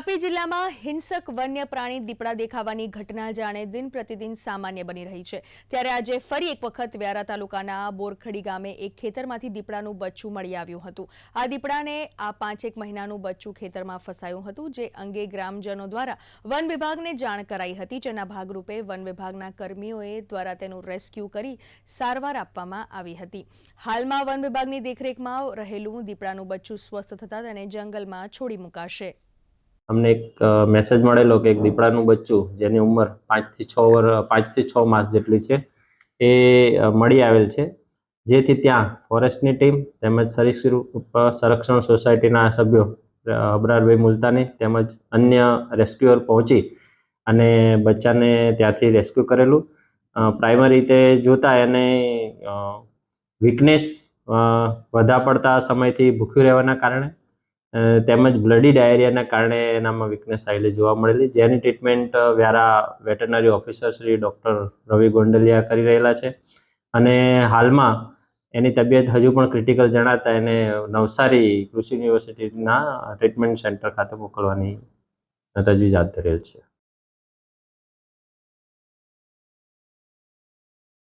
તાપી જિલ્લામાં હિંસક વન્ય પ્રાણી દીપડા દેખાવાની ઘટના જાણે દિન પ્રતિદિન સામાન્ય બની રહી છે. ત્યારે આજે ફરી એક વખત વ્યારા તાલુકાના બોરખડી ગામે એક ખેતરમાંથી દીપડાનું બચ્ચું મળી આવ્યું હતું. આ દીપડાને આ પાંચેક મહિનાનું બચ્ચું ખેતરમાં ફસાયું હતું, જે અંગે ગ્રામજનો દ્વારા વન વિભાગને જાણ કરાઈ હતી, જેના ભાગરૂપે વન વિભાગના કર્મીઓએ દ્વારા તેનું રેસ્ક્યુ કરી સારવાર આપવામાં આવી હતી. હાલમાં વન વિભાગની દેખરેખમાં રહેલું દીપડાનું બચ્ચું સ્વસ્થ થતાં તેને જંગલમાં છોડી મુકાશે. અમને એક મેસેજ મળેલો કે એક દીપડાનું બચ્ચું જેની ઉંમર પાંચથી છ વર પાંચથી છ માસ જેટલી છે એ મળી આવેલ છે. જેથી ત્યાં ફોરેસ્ટની ટીમ તેમજ સરીસૃપ સંરક્ષણ સોસાયટીના સભ્યો અબરારભાઈ મુલતાની તેમજ અન્ય રેસ્ક્યુઅર પહોંચી અને બચ્ચાને ત્યાંથી રેસ્ક્યુ કરેલું. પ્રાઇમરી રીતે જોતા એને વીકનેસ વધા પડતા સમયથી ભૂખ્યું રહેવાના કારણે તેમજ બ્લડી ડાયરિયાના કારણે એનામાં વીકનેસ આવેલી જોવા મળેલી. જેની treatment Vyara veterinary officer Shri doctor Ravi Gondaliya કરી રહેલા છે. અને હાલમાં એની તબિયત હજુ પણ ક્રિટિકલ જણાતા એને નવસારી કૃષિ યુનિવર્સિટીના ટ્રીટમેન્ટ સેન્ટર ખાતે મોકલવાની તજવીજ હાથ ધરેલ છે.